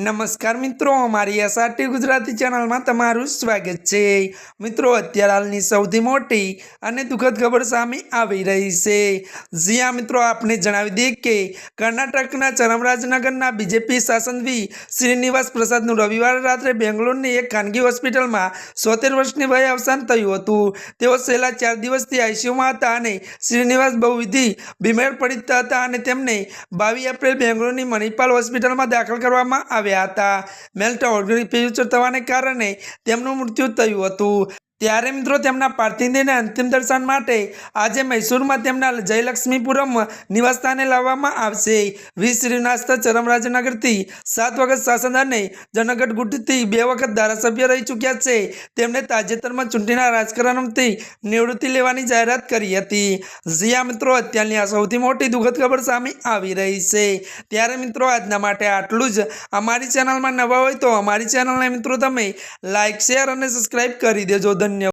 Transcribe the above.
નમસ્કાર મિત્રો, અમારી એસઆરટી ગુજરાતી ચેનલમાં તમારું સ્વાગત છે. મિત્રો, અત્યારે હાલની સૌથી મોટી અને દુઃખદ ખબર સામે આવી રહી છે. જ્યાં મિત્રો, આપને જણાવી દઈએ કે કર્ણાટકના ચરમરાજનગરના બીજેપી શાસનવી શ્રીનિવાસ પ્રસાદનું રવિવારે રાત્રે બેંગ્લોરની એક ખાનગી હોસ્પિટલમાં સોતેર વર્ષની વયે અવસાન થયું હતું. તેઓ છેલ્લા ચાર દિવસથી આઈસીયુમાં હતા અને શ્રીનિવાસ બહુવિધિ બીમાર પડતા હતા અને તેમને બાવીસ એપ્રિલ બેંગ્લોરની મણિપાલ હોસ્પિટલમાં દાખલ કરવામાં આવ્યા હતા. મેલ્ટ ઓર્ગેનિક ફ્યુચર થવાને કારણે તેમનું મૃત્યુ થયું હતું. ત્યારે મિત્રો તેમના પાર્થિવ અંતિમ દર્શન માટે આજે મૈસૂરમાં તેમના જયલક્ષ્મીપુરમ નિવાસસ્થાને લાવવામાં આવશે. વી શ્રીનાસ્થ ચરમરાજનગરથી સાત વખત શાસન અને જનગઢ ગુટથી બે વખત ધારાસભ્ય રહી ચૂક્યા છે. તેમણે તાજેતરમાં ચૂંટણીના રાજકારણથી નિવૃત્તિ લેવાની જાહેરાત કરી હતી. જ્યાં મિત્રો, અત્યારની આ સૌથી મોટી દુઃખદ ખબર સામે આવી રહી છે. ત્યારે મિત્રો, આજના માટે આટલું જ. અમારી ચેનલમાં નવા હોય તો અમારી ચેનલને મિત્રો તમે લાઇક શેર અને સબસ્ક્રાઈબ કરી દેજો.